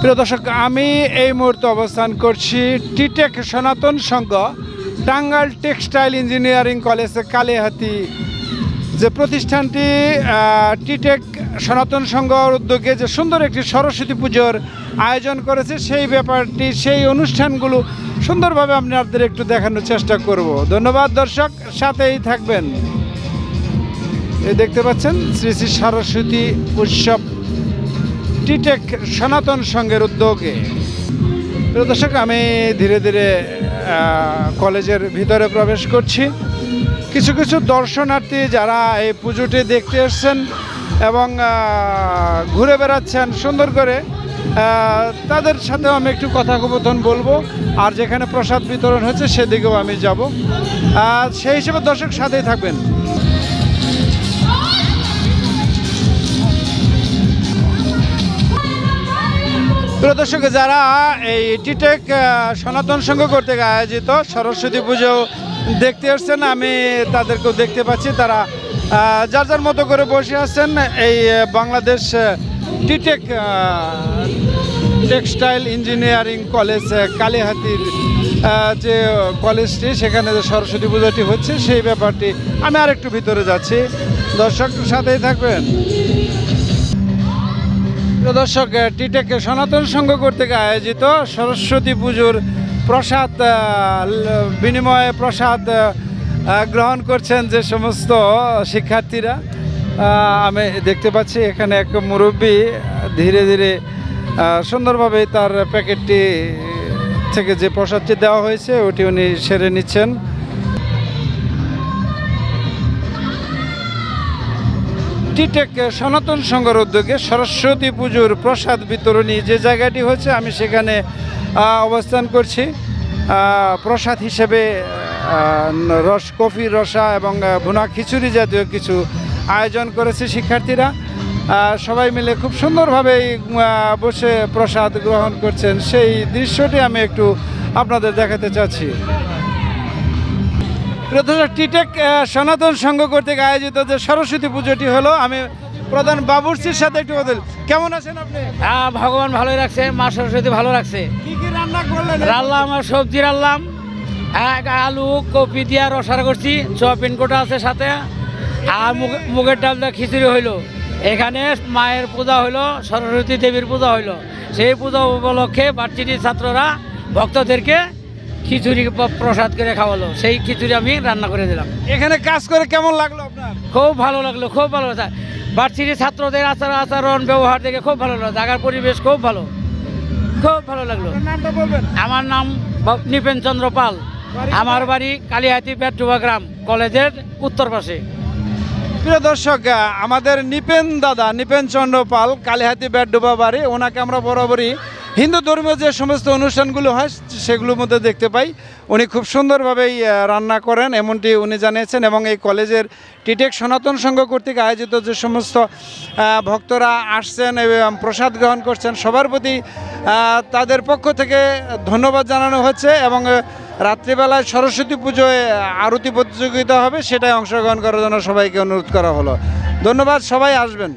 প্রিয় দর্শক, আমি এই মুহূর্তে অবস্থান করছি টিটেক সনাতন সংঘ Tangail textile engineering college Kalihati. যে প্রতিষ্ঠানটি টিটেক সনাতন সংঘর উদ্যোগে যে সুন্দর একটি সরস্বতী পুজোর আয়োজন করেছে, সেই ব্যাপারটি, সেই অনুষ্ঠানগুলো সুন্দরভাবে আপনাদের একটু দেখানোর চেষ্টা করব। ধন্যবাদ দর্শক, সাথেই থাকবেন। এই দেখতে পাচ্ছেন, শ্রী শ্রী সরস্বতী উৎসব টিটেক সনাতন সংঘের উদ্যোগে। দর্শক, আমি ধীরে ধীরে কলেজের ভিতরে প্রবেশ করছি। কিছু কিছু দর্শনার্থী যারা এই পুজোটি দেখতে এসছেন এবং ঘুরে বেড়াচ্ছেন সুন্দর করে তাদের সাথেও আমি একটু কথোপকথন বলব। আর যেখানে প্রসাদ বিতরণ হচ্ছে, সেদিকেও আমি যাব। সেই হিসেবে দর্শক সাথেই থাকবেন। প্রিয় দর্শক, যারা এই টিটেক সনাতন সংঘ কর্তৃক আয়োজিত সরস্বতী পুজো দেখতে আসছেন আমি তাদেরকেও দেখতে পাচ্ছি। তারা যার যার মতো করে বসে আছেন, এই বাংলাদেশ টিটেক টেক্সটাইল ইঞ্জিনিয়ারিং কলেজ কালীহাতির যে কলেজটি, সেখানে যে সরস্বতী পুজোটি হচ্ছে, সেই ব্যাপারটি আমি আরেকটু ভিতরে যাচ্ছি। দর্শক, সাথেই থাকবেন। দর্শক টিটেকে সনাতন সংঘ কর্তৃক আয়োজিত সরস্বতী পুজোর প্রসাদ বিনিময়ে প্রসাদ গ্রহণ করছেন যে সমস্ত শিক্ষার্থীরা। আমি দেখতে পাচ্ছি এখানে এক মুরব্বী ধীরে ধীরে সুন্দরভাবে তার প্যাকেটটি থেকে যে প্রসাদটি দেওয়া হয়েছে, ওটি উনি সেরে নিচ্ছেন। টিটেক সনাতন সংঘের উদ্যোগে সরস্বতী পুজোর প্রসাদ বিতরণী যে জায়গাটি হচ্ছে আমি সেখানে অবস্থান করছি। প্রসাদ হিসেবে রস, কফি, রসা এবং ভুনা খিচুড়ি জাতীয় কিছু আয়োজন করেছে শিক্ষার্থীরা। সবাই মিলে খুব সুন্দরভাবে বসে প্রসাদ গ্রহণ করছেন। সেই দৃশ্যটি আমি একটু আপনাদের দেখাতে চাচ্ছি। প্রথমে টিটেক সনাতন সংঘ কর্তৃক আয়োজিত যে সরস্বতী পুজোটি হলো আমি প্রধান বাবুর্চির সাথে একটু বদল। কেমন আছেন আপনি? হ্যাঁ ভগবান ভালোই রাখছে মা সরস্বতী ভালো রাখছে। কি কি রান্না করলেন? রান্নাম আর সবজি রান্নাম। হ্যাঁ আলু কপি দিয়া রসার করছি সোয়াবিন কোটা আছে সাথে। আর মুগ- মুগের ডাল দিয়ে খিচুড়ি হইল। এখানে মায়ের পূজা হইল সরস্বতী দেবীর পূজা হইল। সেই পূজা উপলক্ষে বাচ্চিটির ছাত্ররা ভক্তদেরকে খিচুড়ি প্রসাদ করে খাওয়ালো। সেই খিচুড়ি আমি রান্না করে দিলাম। এখানে কাজ করে কেমন লাগল আপনার? খুব ভালো লাগল খুব ভালো স্যার বাচ্চিটির ছাত্রদের আচার আচরণ ব্যবহার দেখে খুব ভালো লাগল। জায়গার পরিবেশ খুব ভালো। খুব ভালো লাগল। নামটা বলবেন? আমার নাম নৃপেন নিপেন চন্দ্র পাল। আমার বাড়ি কালিহাতি পেট্রোবা গ্রাম কলেজের উত্তর পাশে। প্রিয় দর্শক আমাদের নিপেন দাদা, নিপেন চন্দ্র পাল, কালীহাতি ব্যাডডুবা বাড়ি ওনাকে আমরা বরাবরই হিন্দু ধর্মীয় যে সমস্ত অনুষ্ঠানগুলো হয়, সেগুলোর মধ্যে দেখতে পাই। উনি খুব সুন্দরভাবেই রান্না করেন, এমনটি উনি জানিয়েছেন, এবং এই কলেজের টিটেক সনাতন সংঘ কর্তৃক আয়োজিত যে সমস্ত ভক্তরা আসছেন এবং প্রসাদ গ্রহণ করছেন, সবার প্রতি তাদের পক্ষ থেকে ধন্যবাদ জানানো হচ্ছে, এবং রাত্রিবেলায় সরস্বতী পুজোয় আরতি প্রতিযোগিতা হবে সেটাই অংশগ্রহণ করার জন্য সবাইকে অনুরোধ করা হলো। ধন্যবাদ, সবাই আসবেন।